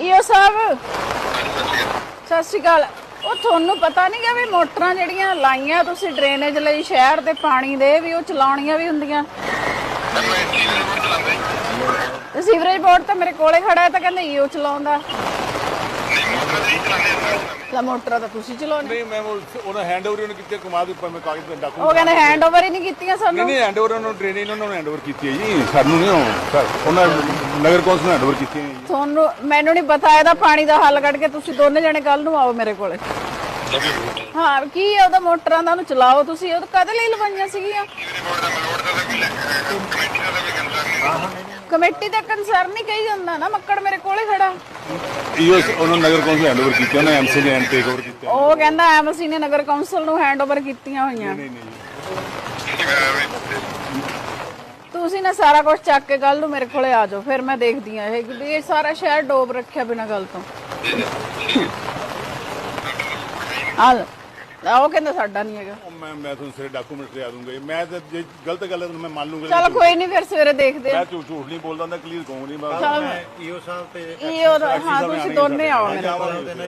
ਈਓ ਸਾਹਿਬ। ਸਤਿ ਸ਼੍ਰੀ ਅਕਾਲ। ਉਹ ਤੁਹਾਨੂੰ ਪਤਾ ਨਹੀਂ ਕਿ ਵੀ ਮੋਟਰਾਂ ਜਿਹੜੀਆਂ ਲਾਈਆਂ ਤੁਸੀਂ ਡਰੇਨੇਜ ਲਈ ਸ਼ਹਿਰ ਦੇ ਪਾਣੀ ਦੇ ਵੀ ਉਹ ਚਲਾਉਣੀਆਂ ਵੀ ਹੁੰਦੀਆਂ। ਸੀਵਰੇਜ ਬੋਰਡ ਤਾਂ ਮੇਰੇ ਕੋਲੇ ਖੜਾ ਹੈ ਤਾਂ ਕਹਿੰਦੇ ਈਓ ਚਲਾਉਂਦਾ। ਲਾ ਮੋਟਰਾਂ ਤਾਂ ਤੁਸੀਂ ਚਲਾਉਣੇ। ਨਹੀਂ ਮੈਂ ਉਹ- ਉਹਨਾਂ ਹੈਂਡਓਵਰ ਉਹਨੂੰ ਕਿਤੇ ਕਮਾ ਦੇ ਉੱਪਰ ਮੈਂ ਕਾਗਜ਼ ਤੇ ਡਾਕੂ ਉਹ ਕਹਿੰਦੇ ਹੈਂਡਓਵਰ ਹੀ ਨਹੀਂ ਕੀਤੀਆਂ ਨਹੀਂ ਸਾਨੂੰ। ਨਹੀਂ ਹੈਂਡਓਵਰ ਉਹਨਾਂ ਨੂੰ ਟ੍ਰੇਨਿੰਗ ਉਹਨਾਂ ਨੂੰ ਹੈਂਡਓਵਰ ਕੀਤੀ ਹੈ ਜੀ। ਸਾਨੂੰ ਨਹੀਂ ਉਹ ਸਰ, ਉਹਨਾਂ ਨਗਰ ਕੌਂਸਲ ਨੂੰ ਹੈਂਡਓਵਰ ਕੀਤੀ ਹੈ ਜੀ। ਤੁਹਾਨੂੰ ਮੈਨੂੰ ਨਹੀਂ ਪਤਾ ਇਹਦਾ ਪਾਣੀ ਦਾ ਹੱਲ ਕੱਢ ਕੇ ਤੁਸੀਂ ਦੋਨੇ ਜਣੇ ਕੱਲ ਨੂੰ ਆਓ ਮੇਰੇ ਕੋਲੇ। ਹਾਂ ਕੀ ਹੈ ਉਹਦਾ ਮੋਟਰਾਂ ਦਾ? ਉਹਨੂੰ ਚਲਾਓ ਤੁਸੀਂ। ਉਹ ਕਦੇ ਲਈ ਲਵਾਈਆਂ ਸੀਗੀਆਂ। ਕਮੇਟੀ ਦਾ ਕੰਸਰਨ ਨਹੀਂ ਕਹੀ ਜਾਂਦਾ ਨਾ ਮੱਕੜ ਮੇਰੇ ਕੋਲੇ ਖੜਾ। ਇਹੋ ਉਹਨਾਂ ਨਗਰ ਕੌਂਸਲ ਹੈਂਡਓਵਰ ਕੀਤੀ ਉਹਨਾਂ ਐਮਸੀ ਨੇ ਹੈਂਡ ਟੇਕ ਓਵਰ ਕੀਤਾ। ਉਹ ਕਹਿੰਦਾ ਐਮਸੀ ਨੇ ਨਗਰ ਕੌਂਸਲ ਨੂੰ ਹੈਂਡਓਵਰ ਕੀਤੀਆਂ ਹੋਈਆਂ। ਨਹੀਂ ਨਹੀਂ ਤੁਸੀਂ ਨਾ ਸਾਰਾ ਕੁਝ ਚੱਕ ਕੇ ਕੱਲ ਨੂੰ ਮੇਰੇ ਕੋਲੇ ਆ ਜਾਓ ਫਿਰ ਮੈਂ ਦੇਖਦੀ ਆ ਇਹ ਕਿ ਇਹ ਸਾਰਾ ਸ਼ਹਿਰ ਡੋਬ ਰੱਖਿਆ ਬਿਨਾਂ ਗੱਲ ਤੋਂ। ਹਾਲ ਉਹ ਕਹਿੰਦਾ ਸਾਡਾ ਨਹੀਂ ਹੈਗਾ। ਉਹ ਮੈਂ ਮੈਂ ਤੁਹਾਨੂੰ ਸਾਰੇ ਡਾਕੂਮੈਂਟ ਲਿਆ ਦੂੰਗਾ ਜੀ। ਮੈਂ ਤਾਂ ਜੇ ਗਲਤ ਗੱਲ ਹੈ ਤਾਂ ਮੈਂ ਮੰਨ ਲੂੰਗਾ। ਚਲ ਕੋਈ ਨਹੀਂ ਫਿਰ ਸਵੇਰੇ ਦੇਖਦੇ ਆ ਮੈਂ ਝੂਠ ਝੂਠ ਨਹੀਂ ਬੋਲਦਾ ਹੁੰਦਾ ਕਲੀਅਰ ਕਹੂੰਗਾ ਨਹੀਂ ਮੈਂ ਚਲ ਈਓ ਸਾਹਿਬ ਤੇ ਇਹ ਹਾਂ ਤੁਸੀਂ ਦੋਨੇ ਆਓ ਮੇਰੇ ਕੋਲ।